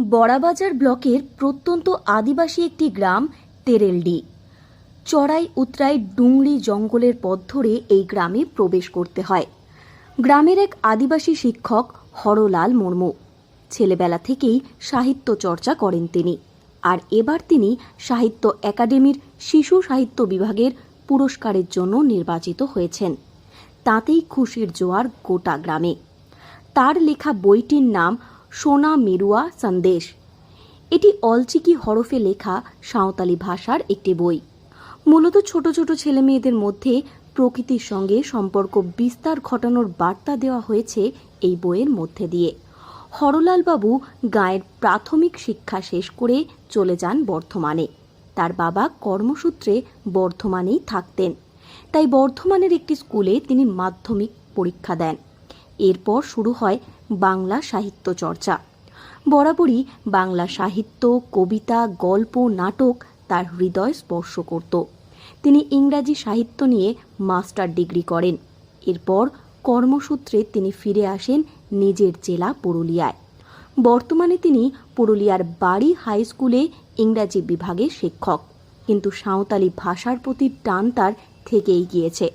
বড়াবাজার ব্লকের প্রত্যন্ত আদিবাসী একটি গ্রাম, তেরেলডি। চড়াই উতরাই ডুংরি জঙ্গলের পথ ধরে এই গ্রামে প্রবেশ করতে হয়। গ্রামের এক আদিবাসী শিক্ষক হরলাল মুর্মু। ছেলেবেলা থেকেই সাহিত্য চর্চা করেন তিনি। আর এবার তিনি সাহিত্য একাডেমির শিশু সাহিত্য বিভাগের পুরস্কারের জন্য নির্বাচিত হয়েছেন। তাতেই খুশির জোয়ার গোটা গ্রামে। তার লেখা বইটির নাম সোনা মেরুয়া সন্দেশ। এটি অলচিকি হরফে লেখা সাঁওতালি ভাষার একটি বই। মূলত ছোট ছোট ছেলে মেয়েদের মধ্যে প্রকৃতির সঙ্গে সম্পর্ক বিস্তার ঘটানোর বার্তা দেওয়া হয়েছে এই বইয়ের মধ্যে দিয়ে। হরলালবাবু গায়ের প্রাথমিক শিক্ষা শেষ করে চলে যান বর্ধমানে। তার বাবা কর্মসূত্রে বর্ধমানেই থাকতেন। তাই বর্ধমানের একটি স্কুলে তিনি মাধ্যমিক পরীক্ষা দেন। এরপর শুরু হয় বাংলা সাহিত্য চর্চা। বরাবরই বাংলা সাহিত্য, কবিতা, গল্প, নাটক তার হৃদয় স্পর্শ করত। তিনি ইংরাজি সাহিত্য নিয়ে মাস্টার ডিগ্রি করেন। এরপর কর্মসূত্রে তিনি ফিরে আসেন নিজের জেলা পুরুলিয়ায়। বর্তমানে তিনি পুরুলিয়ার বাড়ি হাই স্কুলে ইংরাজি বিভাগের শিক্ষক। কিন্তু সাঁওতালি ভাষার প্রতি টান তার থেকেই গিয়েছে।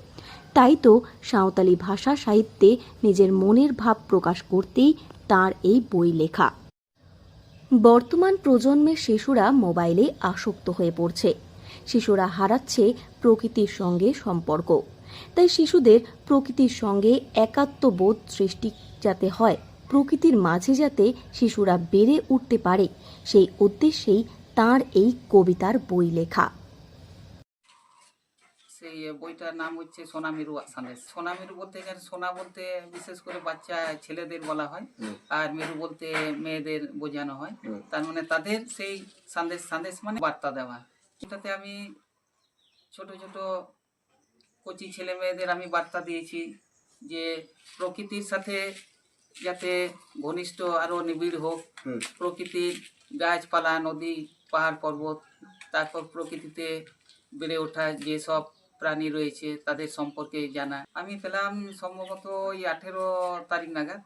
তাই তো সাঁওতালি ভাষা সাহিত্যে নিজের মনের ভাব প্রকাশ করতেই তার এই বই লেখা। বর্তমান প্রজন্মের শিশুরা মোবাইলে আসক্ত হয়ে পড়ছে। শিশুরা হারাচ্ছে প্রকৃতির সঙ্গে সম্পর্ক। তাই শিশুদের প্রকৃতির সঙ্গে একাত্মবোধ সৃষ্টি যাতে হয়, প্রকৃতির মাঝে যাতে শিশুরা বেড়ে উঠতে পারে, সেই উদ্দেশ্যেই তার এই কবিতার বই লেখা। সেই বইটার নাম হচ্ছে সোনামিরু সন্দেশ সোনামিরু বলতে এখানে সোনা বলতে বিশেষ করে বাচ্চা ছেলেদের বলা হয় আর মেরু বলতে মেয়েদের বোঝানো হয়। তার মানে তাদের সেই সন্দেশ সন্দেশ মানে বার্তা দেওয়া। এটাতে আমি ছোট ছোট কচি ছেলে মেয়েদের আমি বার্তা দিয়েছি যে প্রকৃতির সাথে যাতে ঘনিষ্ঠ আরও নিবিড় হোক। প্রকৃতির গাছপালা নদী পাহাড় পর্বত তারপর প্রকৃতিতে বেড়ে ওঠা যেসব প্রাণী রয়েছে তাদের সম্পর্কে জানা। আমি পেলাম সম্ভবত ওই আঠেরো তারিখ নাগাদ।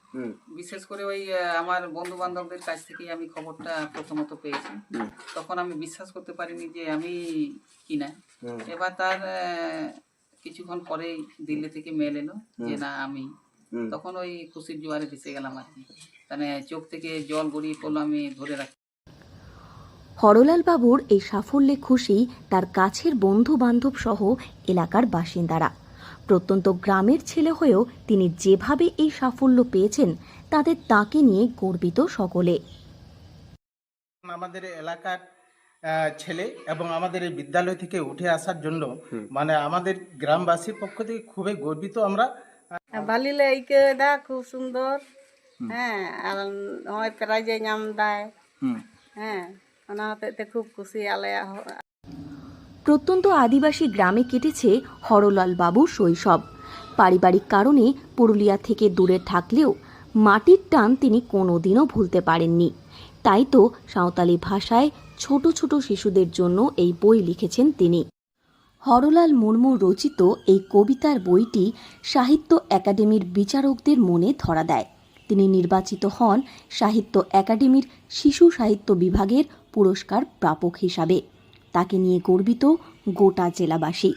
বিশেষ করে ওই আমার বন্ধু বান্ধবদের কাছ থেকেই আমি খবরটা প্রথমত পেয়েছি। তখন আমি বিশ্বাস করতে পারিনি যে আমি কিনা। এবার তার কিছুক্ষণ পরেই দিল্লি থেকে মেল এলো যে না আমি। তখন ওই খুশির জোয়ারে ভেসে গেলাম আর কি। মানে চোখ থেকে জল গড়িয়ে পড়ল আমি ধরে রাখি হরলাল বাবুর এই সাফল্যে খুশি তার কাছের বন্ধু বান্ধব সহ এলাকার বাসিন্দারা। প্রত্যন্ত গ্রামের ছেলে হয়েও তিনি যেভাবে এই সাফল্য পেয়েছেন তাদের তাকে নিয়ে গর্বিত সকলে। আমাদের এলাকার ছেলে এবং আমাদের এই বিদ্যালয় থেকে উঠে আসার জন্য মানে আমাদের গ্রামবাসীর পক্ষ থেকে খুবই গর্বিত আমরা। বালি খুব সুন্দর। হ্যাঁ আর হয় প্রাইজে নাম দেয়। হ্যাঁ। ᱚᱱᱟ ᱦᱚᱛᱮᱡ তে খুব খুশি আলে প্রত্যন্ত আদিবাসী গ্রামে কেটেছে হরলাল বাবুর শৈশব পারিবারিক কারণে পুরুলিয়া থেকে দূরে থাকলেও মাটির টান তিনি কোনোদিনও ভুলতে পারেননি তাই তো সাঁওতালি ভাষায় ছোট ছোট শিশুদের জন্য এই বই লিখেছেন তিনি হরলাল মুর্মু রচিত এই কবিতার বইটি সাহিত্য একাডেমির বিচারকদের মনে ধরা দেয় তিনি নির্বাচিত হন সাহিত্য একাডেমির শিশু সাহিত্য বিভাগের পুরস্কার প্রাপক হিসাবে। তাকে নিয়ে গর্বিত গোটা জেলাবাসী।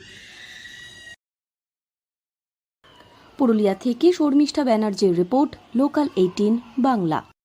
পুরুলিয়া থেকে শর্মিষ্ঠা ব্যানার্জির রিপোর্ট লোকাল এইটিন বাংলা।